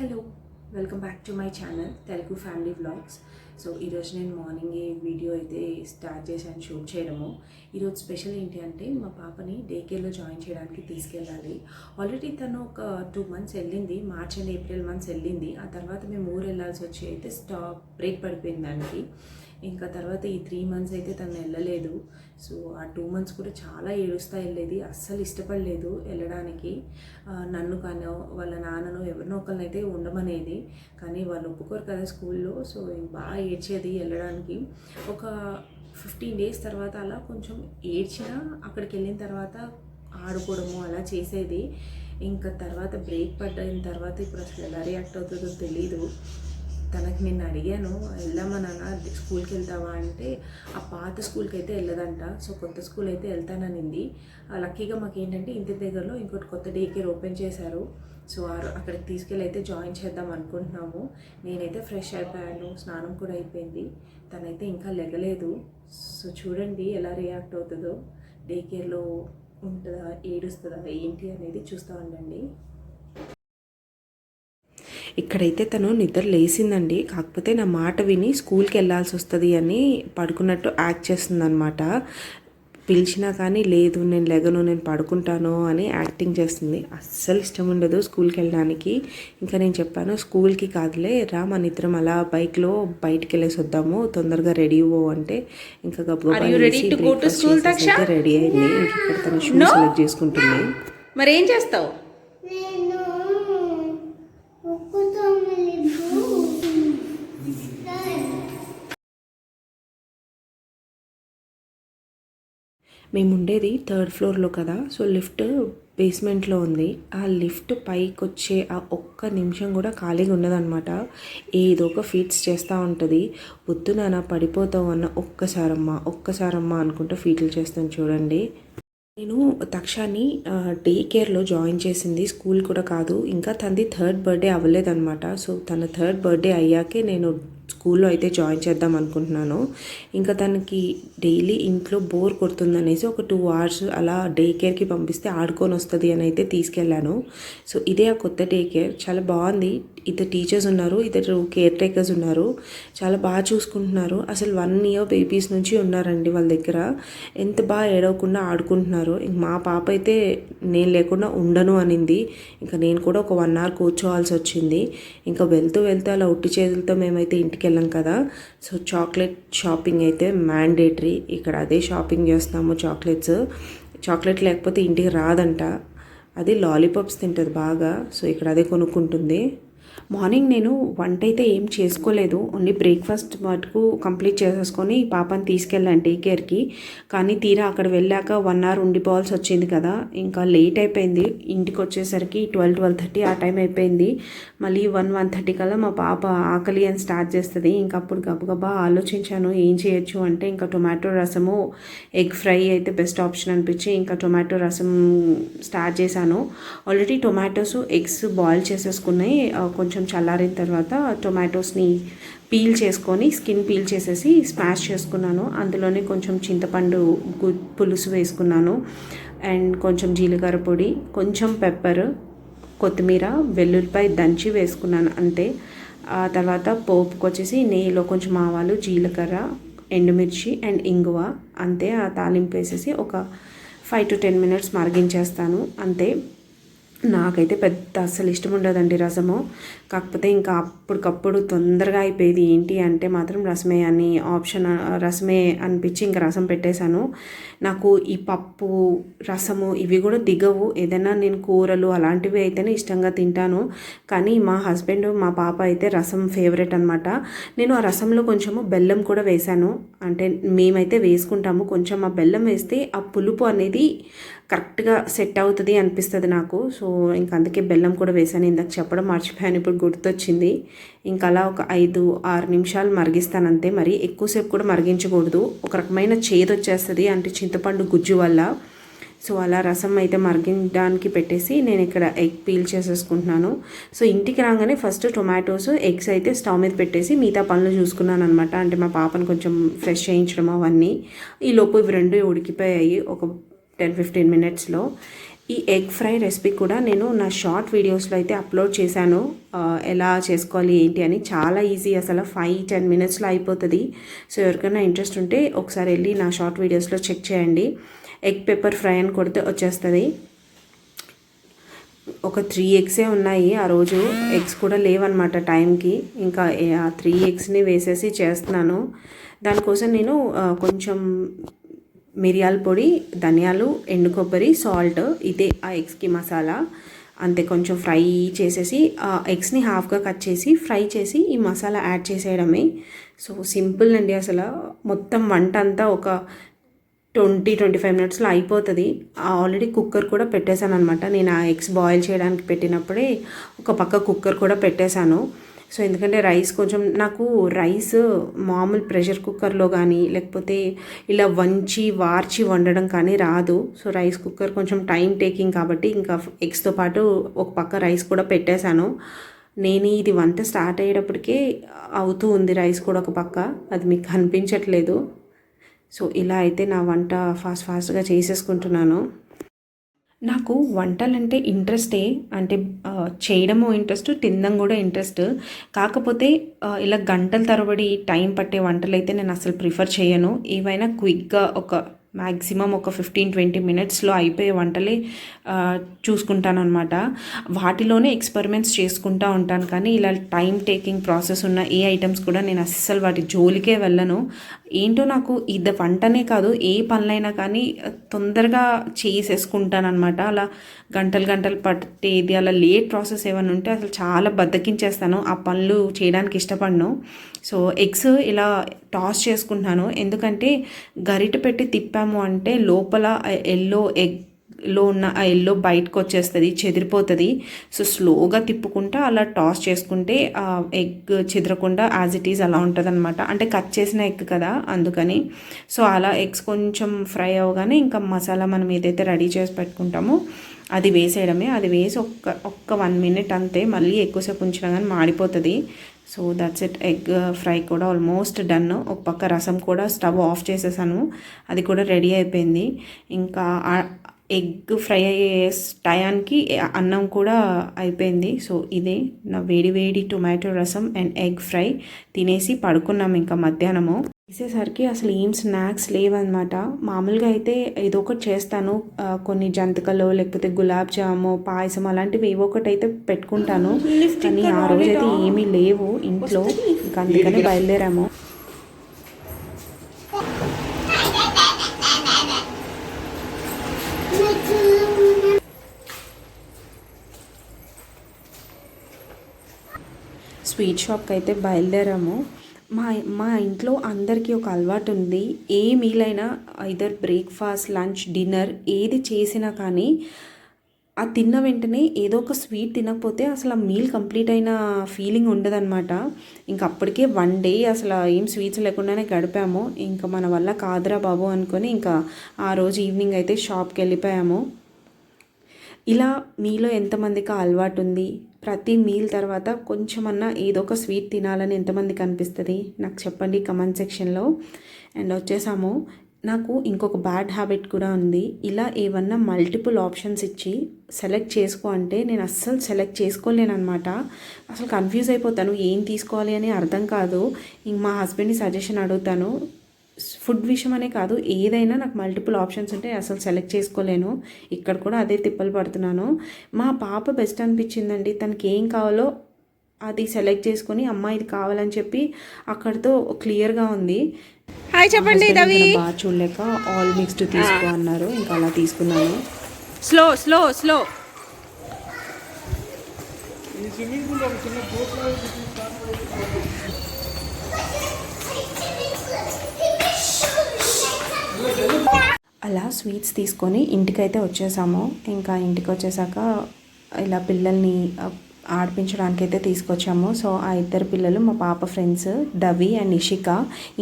Hello welcome back to my channel Telugu family vlogs so ఈరోజు నేను morning video అయితే start చేశాను shoot చేయడము ఈరోజు స్పెషల్ ఏంటి అంటే మా పాపని డే కేర్లో జాయిన్ చేయడానికి తీసుకెళ్ళాలి. ఆల్రెడీ తను ఒక టూ మంత్స్ వెళ్ళింది మార్చ్ అండ్ ఏప్రిల్ మంత్స్ వెళ్ళింది. ఆ తర్వాత మేము ఊరు వెళ్ళాల్సి వచ్చి అయితే స్టాప్ బ్రేక్ పడిపోయింది దానికి. ఇంకా తర్వాత ఈ త్రీ మంత్స్ అయితే తను వెళ్ళలేదు. సో ఆ టూ మంత్స్ కూడా చాలా ఏడుస్తా వెళ్ళేది. అస్సలు ఇష్టపడలేదు వెళ్ళడానికి. నన్ను కానో వాళ్ళ నాన్నను ఎవరినో ఒకరిని అయితే ఉండమనేది. కానీ వాళ్ళు ఒప్పుకోరు కదా స్కూల్లో. సో బాగా ఏడ్చేది వెళ్ళడానికి. ఒక ఫిఫ్టీన్ డేస్ తర్వాత అలా కొంచెం ఏడ్చినా అక్కడికి వెళ్ళిన తర్వాత ఆడుకోవడము అలా చేసేది. ఇంకా తర్వాత బ్రేక్ పడ్డిన తర్వాత ఇప్పుడు అసలు ఎలా రియాక్ట్ అవుతుందో తెలీదు. తనకి నేను అడిగాను వెళ్దామా నాన్న? స్కూల్కి వెళ్తావా? అంటే ఆ పాత స్కూల్కి అయితే వెళ్ళదంట. సో కొత్త స్కూల్ అయితే వెళ్తాననింది. ఆ లక్కీగా మాకు ఏంటంటే ఇంటి దగ్గరలో ఇంకోటి కొత్త డే కేర్ ఓపెన్ చేశారు. సో వారు అక్కడికి తీసుకెళ్ళి అయితే జాయిన్ చేద్దాం అనుకుంటున్నాము. నేనైతే ఫ్రెష్ అయిపోయాను. స్నానం కూడా అయిపోయింది. తనైతే ఇంకా లెగలేదు. సో చూడండి ఎలా రియాక్ట్ అవుతుందో. డే కేర్లో ఉంటుందా ఏడుస్తుందా ఏంటి అనేది చూస్తూ ఉండండి. ఇక్కడైతే తను నిద్ర లేసిందండి కాకపోతే నా మాట విని స్కూల్కి వెళ్ళాల్సి వస్తుంది అని పడుకున్నట్టు యాక్ట్ చేస్తుందన్నమాట. పిలిచినా కానీ లేదు నేను లెగను నేను పడుకుంటాను అని యాక్టింగ్ చేస్తుంది. అస్సలు ఇష్టం ఉండదు స్కూల్కి వెళ్ళడానికి. ఇంకా నేను చెప్పాను స్కూల్కి కాదులే రా మన ఇద్దరం అలా బైక్లో బయటికి వెళ్ళేసి వద్దాము తొందరగా రెడీ అవ్వు అంటే ఇంకా Taksha? రెడీ అయింది. ఇంక ఇక్కడ తన షూ No? సెలెక్ట్ చేసుకుంటుంది. మరి ఏం చేస్తావు? మేము ఉండేది థర్డ్ ఫ్లోర్లో కదా. సో లిఫ్ట్ బేస్మెంట్లో ఉంది. ఆ లిఫ్ట్ పైకి వచ్చే ఆ ఒక్క నిమిషం కూడా ఖాళీగా ఉన్నదనమాట ఏదో ఒక ఫీట్స్ చేస్తూ ఉంటుంది. వద్దు పడిపోతావు అన్న ఒక్కసారమ్మా ఒక్కసారమ్మా అనుకుంటూ ఫీట్లు చేస్తాను చూడండి. నేను తక్షాన్ని డే కేర్లో జాయిన్ చేసింది. స్కూల్ కూడా కాదు. ఇంకా తనది థర్డ్ బర్త్డే అవ్వలేదన్నమాట. సో తన థర్డ్ బర్త్డే అయ్యాకే నేను స్కూల్లో అయితే జాయిన్ చేద్దాం అనుకుంటున్నాను. ఇంకా తనకి డైలీ ఇంట్లో బోర్ కొడుతుందనేసి ఒక టూ అవర్స్ అలా డే కేర్కి పంపిస్తే ఆడుకొని వస్తుంది అని అయితే తీసుకెళ్ళాను. సో ఇదే ఆ కొత్త డే కేర్. చాలా బాగుంది. ఇద్దరు టీచర్స్ ఉన్నారు ఇద్దరు కేర్ టేకర్స్ ఉన్నారు. చాలా బాగా చూసుకుంటున్నారు. అసలు వన్ ఇయర్ బేబీస్ నుంచి ఉన్నారండి వాళ్ళ దగ్గర. ఎంత బాగా ఏడవకుండా ఆడుకుంటున్నారు. ఇంక మా పాప అయితే నేను లేకుండా ఉండను అనింది. ఇంకా నేను కూడా ఒక వన్ అవర్ కూర్చోవాల్సి వచ్చింది. ఇంకా వెళ్తూ వెళ్తూ అలా ఉట్టి చేతులతో మేమైతే ఇంటికి వెళ్ళాం కదా. సో చాక్లెట్ షాపింగ్ అయితే మ్యాండేటరీ. ఇక్కడ అదే షాపింగ్ చేస్తాము చాక్లెట్స్. చాక్లెట్ లేకపోతే ఇంటికి రాదంట. అది లాలీపాప్స్ తింటుంది బాగా. సో ఇక్కడ అదే కొనుక్కుంటుంది. మార్నింగ్ నేను వంట అయితే ఏం చేసుకోలేదు. ఓన్లీ బ్రేక్ఫాస్ట్ మటుకు కంప్లీట్ చేసేసుకొని పాపని తీసుకెళ్ళాను డే కేర్కి. కానీ తీరా అక్కడ వెళ్ళాక వన్ అవర్ ఉండిపోవాల్సి వచ్చింది కదా. ఇంకా లేట్ అయిపోయింది. ఇంటికి వచ్చేసరికి ట్వెల్వ్ ట్వెల్వ్ థర్టీ ఆ టైం అయిపోయింది. మళ్ళీ వన్ వన్ థర్టీ కల్లా మా పాప ఆకలి అని స్టార్ట్ చేస్తుంది. ఇంకా అప్పుడు గబగబా ఆలోచించాను ఏం చేయొచ్చు అంటే ఇంకా టొమాటో రసము ఎగ్ ఫ్రై అయితే బెస్ట్ ఆప్షన్ అనిపించి ఇంకా టొమాటో రసం స్టార్ట్ చేశాను. ఆల్రెడీ టొమాటోస్ ఎగ్స్ బాయిల్ చేసేసుకున్నాయి. కొంచెం కొంచెం చల్లారిన తర్వాత టొమాటోస్ని పీల్ చేసుకొని స్కిన్ పీల్ చేసేసి స్మాష్ చేసుకున్నాను. అందులోనే కొంచెం చింతపండు పులుసు వేసుకున్నాను. అండ్ కొంచెం జీలకర్ర పొడి కొంచెం పెప్పర్ కొత్తిమీర వెల్లుల్లిపాయ దంచి వేసుకున్నాను అంతే. ఆ తర్వాత పోపుకి వచ్చేసి నెయ్యిలో కొంచెం ఆవాలు జీలకర్ర ఎండుమిర్చి అండ్ ఇంగువ అంతే. ఆ తాలింపు వేసేసి ఒక ఫైవ్ టు టెన్ మినిట్స్ మరిగించేస్తాను అంతే. నాకైతే పెద్ద అస్సలు ఇష్టం ఉండదండి రసము. కాకపోతే ఇంకా అప్పటికప్పుడు తొందరగా అయిపోయేది ఏంటి అంటే మాత్రం రసమే అని ఆప్షన్ రసమే అనిపించి ఇంకా రసం పెట్టేశాను. నాకు ఈ పప్పు రసము ఇవి కూడా దిగవు. ఏదైనా నేను కూరలు అలాంటివి అయితేనే ఇష్టంగా తింటాను. కానీ మా హస్బెండ్ మా పాప అయితే రసం ఫేవరెట్ అనమాట నేను ఆ రసంలో కొంచెము బెల్లం కూడా వేశాను. అంటే మేమైతే వేసుకుంటాము. కొంచెం ఆ బెల్లం వేస్తే ఆ పులుపు అనేది కరెక్ట్గా సెట్ అవుతుంది అనిపిస్తుంది నాకు. సో ఇంక అందుకే బెల్లం కూడా వేసాను ఇందాక చెప్పడం మర్చిపోయాను ఇప్పుడు గుర్తొచ్చింది. ఇంకా అలా ఒక ఐదు ఆరు నిమిషాలు మరిగిస్తాను అంతే మరి ఎక్కువసేపు కూడా మరిగించకూడదు. ఒక రకమైన చేదు వచ్చేస్తుంది అంటే చింతపండు గుజ్జు వల్ల. సో అలా రసం అయితే మరిగించడానికి పెట్టేసి నేను ఇక్కడ ఎగ్ పీల్ చేసేసుకుంటున్నాను. సో ఇంటికి రాగానే ఫస్ట్ టొమాటోస్ ఎగ్స్ అయితే స్టవ్ మీద పెట్టేసి మిగతా పనులు చూసుకున్నాను అనమాట అంటే మా పాపను కొంచెం ఫ్రెష్ చేయించడం అవన్నీ. ఈ లోపు ఇవి రెండు ఉడికిపోయాయి. ఒక టెన్ ఫిఫ్టీన్ మినిట్స్లో. ఈ ఎగ్ ఫ్రై రెసిపీ కూడా నేను నా షార్ట్ వీడియోస్లో అయితే అప్లోడ్ చేశాను. ఎలా చేసుకోవాలి ఏంటి అని. చాలా ఈజీ అసలు. ఫైవ్ టెన్ మినిట్స్లో అయిపోతుంది. సో ఎవరికైనా ఇంట్రెస్ట్ ఉంటే ఒకసారి వెళ్ళి నా షార్ట్ వీడియోస్లో చెక్ చేయండి. ఎగ్ పెప్పర్ ఫ్రై అని కొడితే వచ్చేస్తుంది. ఒక త్రీ ఎగ్సే ఉన్నాయి. ఆ రోజు ఎగ్స్ కూడా లేవన్నమాట టైంకి. ఇంకా ఆ త్రీ ఎగ్స్ని వేసేసి చేస్తున్నాను. దానికోసం నేను కొంచెం మిరియాల పొడి ధనియాలు ఎండు కొబ్బరి సాల్ట్ ఇదే ఆ ఎగ్స్కి మసాలా. అంతే కొంచెం ఫ్రై చేసేసి ఆ ఎగ్స్ని హాఫ్గా కట్ చేసి ఫ్రై చేసి ఈ మసాలా యాడ్ చేసేయడమే. సో సింపుల్ అండి అసలు. మొత్తం వంట అంతా ఒక ట్వంటీ ట్వంటీ ఫైవ్ మినిట్స్లో అయిపోతుంది. ఆల్రెడీ కుక్కర్ కూడా పెట్టేశాను అనమాట నేను ఆ ఎగ్స్ బాయిల్ చేయడానికి పెట్టినప్పుడే ఒక పక్క కుక్కర్ కూడా పెట్టేశాను. సో ఎందుకంటే రైస్ కొంచెం నాకు రైస్ మామూలు ప్రెషర్ కుక్కర్లో కానీ లేకపోతే ఇలా వంచి వార్చి వండడం కానీ రాదు. సో రైస్ కుక్కర్ కొంచెం టైం టేకింగ్ కాబట్టి ఇంకా ఎగ్స్తో పాటు ఒక పక్క రైస్ కూడా పెట్టేశాను. నేను ఇది వంట స్టార్ట్ అయ్యేటప్పటికే అవుతూ ఉంది రైస్ కూడా ఒక పక్క. అది మీకు కనిపించట్లేదు. సో ఇలా అయితే నా వంట ఫాస్ట్ ఫాస్ట్గా చేసేసుకుంటున్నాను. నాకు వంటలంటే ఇంట్రెస్టే. అంటే చేయడము ఇంట్రెస్ట్ తినడం కూడా ఇంట్రెస్ట్. కాకపోతే ఇలా గంటల తరబడి టైం పట్టే వంటలు అయితే నేను అసలు ప్రిఫర్ చేయను. ఏవైనా క్విక్గా ఒక మ్యాక్సిమం ఒక ఫిఫ్టీన్ ట్వంటీ మినిట్స్లో అయిపోయే వంటలే చూసుకుంటాను చూసుకుంటానమాట వాటిలోనే ఎక్స్పెరిమెంట్స్ చేసుకుంటూ ఉంటాను కానీ ఇలా టైం టేకింగ్ ప్రాసెస్ ఉన్న ఏ ఐటమ్స్ కూడా నేను అస్సలు వాటి జోలికే వెళ్ళను. ఏంటో నాకు ఇది వంటనే కాదు ఏ పనులైనా కానీ తొందరగా చేసేసుకుంటానమాట అలా గంటలు గంటలు పట్టేది అలా లేట్ ప్రాసెస్ ఏమైనా ఉంటే అసలు చాలా బద్దకించేస్తాను. ఆ పనులు చేయడానికి ఇష్టపడను. సో ఎగ్స్ ఇలా టాస్ చేసుకుంటున్నాను. ఎందుకంటే గరిట పెట్టి తిప్పాము అంటే లోపల ఎల్లో ఎగ్లో ఉన్న ఆ ఎల్లో బయటకు వచ్చేస్తుంది చెదిరిపోతుంది. సో స్లోగా తిప్పుకుంటా అలా టాస్ చేసుకుంటే ఆ ఎగ్ చెదరకుండా యాజ్ ఇట్ ఈజ్ అలా ఉంటుంది అనమాట అంటే కట్ చేసిన ఎగ్ కదా అందుకని. సో అలా ఎగ్స్ కొంచెం ఫ్రై అవ్వగానే ఇంకా మసాలా మనం ఏదైతే రెడీ చేసి పెట్టుకుంటామో అది వేసేయడమే. అది వేసి ఒక్క ఒక్క వన్ మినిట్ అంతే. మళ్ళీ ఎక్కువసేపు ఉంచినా కానీ మాడిపోతుంది. So that's it egg fry కూడా ఆల్మోస్ట్ డన్ ఒక పక్క రసం కూడా స్టవ్ ఆఫ్ చేసేసాను. అది కూడా రెడీ అయిపోయింది. ఇంకా ఎగ్ ఫ్రై అయ్యే టయానికి అన్నం కూడా అయిపోయింది. సో ఇదే నా వేడి వేడి టొమాటో రసం అండ్ ఎగ్ ఫ్రై. తినేసి పడుకున్నాం ఇంకా మధ్యాహ్నము. తీసేసరికి అసలు ఏం స్నాక్స్ లేవన్నమాట. మామూలుగా అయితే ఏదో ఒకటి చేస్తాను. కొన్ని జంతికలు లేకపోతే గులాబ్ జాము పాయసం అలాంటివి ఏవో ఒకటి అయితే పెట్టుకుంటాను. కానీ ఆ రోజు అయితే ఏమీ లేవు ఇంట్లో. ఇంకా అందుకని బయలుదేరాము. స్వీట్ షాప్కి అయితే బయలుదేరాము. మా మా ఇంట్లో అందరికీ ఒక అలవాటు ఉంది ఏ మీల్ అయినా ఐదర్ బ్రేక్ఫాస్ట్ లంచ్ డిన్నర్ ఏది చేసినా కానీ ఆ తిన్న వెంటనే ఏదో ఒక స్వీట్ తినకపోతే అసలు ఆ మీల్ కంప్లీట్ అయిన ఫీలింగ్ ఉండదన్నమాట. ఇంకా అప్పటికే వన్ డే అసలు ఏం స్వీట్స్ లేకుండానే గడిపాము. ఇంకా మన వల్ల కాదురా బాబు అనుకొని ఇంకా ఆ రోజు ఈవినింగ్ అయితే షాప్కి వెళ్ళిపోయాము. ఇలా మీలో ఎంతమందికి అలవాటు ఉంది ప్రతి మీల్ తర్వాత కొంచెమన్నా ఏదో ఒక స్వీట్ తినాలని ఎంతమందికి అనిపిస్తుంది? నాకు చెప్పండి కమెంట్ సెక్షన్లో. అండ్ వచ్చేసాము. నాకు ఇంకొక బ్యాడ్ హ్యాబిట్ కూడా ఉంది. ఇలా ఏమన్నా మల్టిపుల్ ఆప్షన్స్ ఇచ్చి సెలెక్ట్ చేసుకో అంటే నేను అస్సలు సెలెక్ట్ చేసుకోలేను అనమాట అసలు కన్ఫ్యూజ్ అయిపోతాను. ఏం తీసుకోవాలి అని అర్థం కాదు. ఇంక మా హస్బెండ్ని సజెషన్ అడుగుతాను. ఫుడ్ విషయం అనే కాదు ఏదైనా నాకు మల్టిపుల్ ఆప్షన్స్ ఉంటే అసలు సెలెక్ట్ చేసుకోలేను. ఇక్కడ కూడా అదే తిప్పలు పడుతున్నాను. మా పాప బెస్ట్ అనిపించిందండి. తనకి ఏం కావాలో అది సెలెక్ట్ చేసుకొని అమ్మ ఇది కావాలని చెప్పి అక్కడితో క్లియర్గా ఉంది. హాయ్ చెప్పండి బాగా చూడలేక ఆల్ మిక్స్డ్ తీసుకో అన్నారు. ఇంకా అలా తీసుకున్నాను. స్లో స్లో స్లో అలా స్వీట్స్ తీసుకొని ఇంటికైతే వచ్చేసాము. ఇంకా ఇంటికి వచ్చేసాక ఇలా పిల్లల్ని ఆడిపించడానికి అయితే తీసుకొచ్చాము. సో ఆ ఇద్దరు పిల్లలు మా పాప ఫ్రెండ్స్ డవి అండ్ ఇషిక.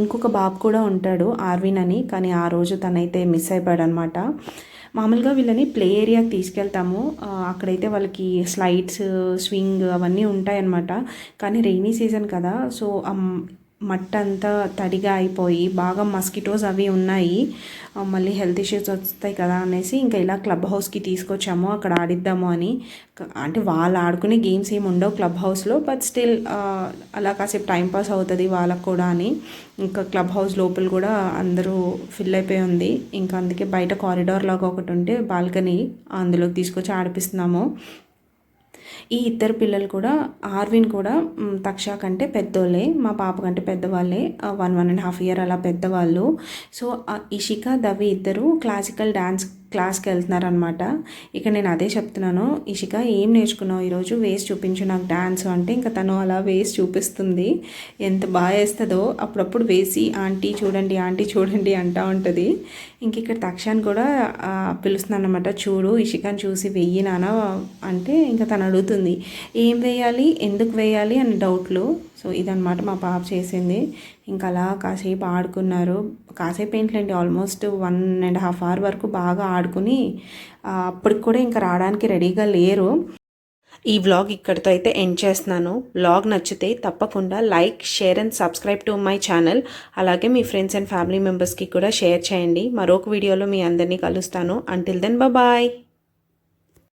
ఇంకొక బాబు కూడా ఉంటాడు ఆర్విన్ అని. కానీ ఆ రోజు తనైతే మిస్ అయిపోయాడు అనమాట మామూలుగా వీళ్ళని ప్లే ఏరియాకి తీసుకెళ్తాము. అక్కడైతే వాళ్ళకి స్లైడ్స్ స్వింగ్ అవన్నీ ఉంటాయన్నమాట కానీ రెయినీ సీజన్ కదా. సో మట్టి అంతా తడిగా అయిపోయి బాగా మస్కిటోస్ అవి ఉన్నాయి. మళ్ళీ హెల్త్ ఇష్యూస్ వస్తాయి కదా అనేసి ఇంకా ఇలా క్లబ్ హౌస్కి తీసుకొచ్చాము అక్కడ ఆడిద్దాము అని. అంటే వాళ్ళు ఆడుకునే గేమ్స్ ఏమి ఉండవు క్లబ్ హౌస్లో బట్ స్టిల్ అలా కాసేపు టైం పాస్ అవుతుంది వాళ్ళకు కూడా అని. ఇంకా క్లబ్ హౌస్ లోపల కూడా అందరూ ఫిల్ అయిపోయి ఉంది. ఇంకా అందుకే బయట కారిడార్ లాగా ఒకటి ఉంటే బాల్కనీ అందులోకి తీసుకొచ్చి ఆడిపిస్తున్నాము. ఈ ఇద్దరు పిల్లలు కూడా ఆర్విన్ కూడా తక్ష కంటే పెద్దోళ్ళే. మా పాప కంటే పెద్దవాళ్ళే. One one and half year అలా పెద్దవాళ్ళు. సో ఇషిక దవి ఇద్దరు క్లాసికల్ డ్యాన్స్ క్లాస్కి వెళ్తున్నారనమాట ఇక నేను అదే చెప్తున్నాను. ఇషిక ఏం నేర్చుకున్నావు? ఈరోజు వేసి చూపించు నాకు డ్యాన్స్ అంటే ఇంకా తను అలా వేసి చూపిస్తుంది. ఎంత బాగా వేస్తుందో అప్పుడప్పుడు వేసి ఆంటీ చూడండి ఆంటీ చూడండి అంటూ ఉంటుంది. ఇంక ఇక్కడ తక్షాన్ని కూడా పిలుస్తున్నాను అనమాట చూడు ఇషికని చూసి వెయ్యినానా అంటే ఇంకా తను అడుగుతుంది. ఏం వేయాలి? ఎందుకు వేయాలి? అని డౌట్లు. సో ఇదనమాట మా పాప చేసింది. ఇంకా అలా కాసేపు ఆడుకున్నారు. కాసేపు ఏంటండి almost one and half hour వరకు బాగా ఆడుకుని అప్పటికి కూడా ఇంకా రావడానికి రెడీగా లేరు. ఈ వ్లాగ్ ఇక్కడితో అయితే ఎండ్ చేస్తున్నాను. వ్లాగ్ నచ్చితే తప్పకుండా like share and subscribe to my channel. అలాగే మీ ఫ్రెండ్స్ అండ్ ఫ్యామిలీ మెంబర్స్కి కూడా షేర్ చేయండి. మరొక వీడియోలో మీ అందరినీ కలుస్తాను. Until then bye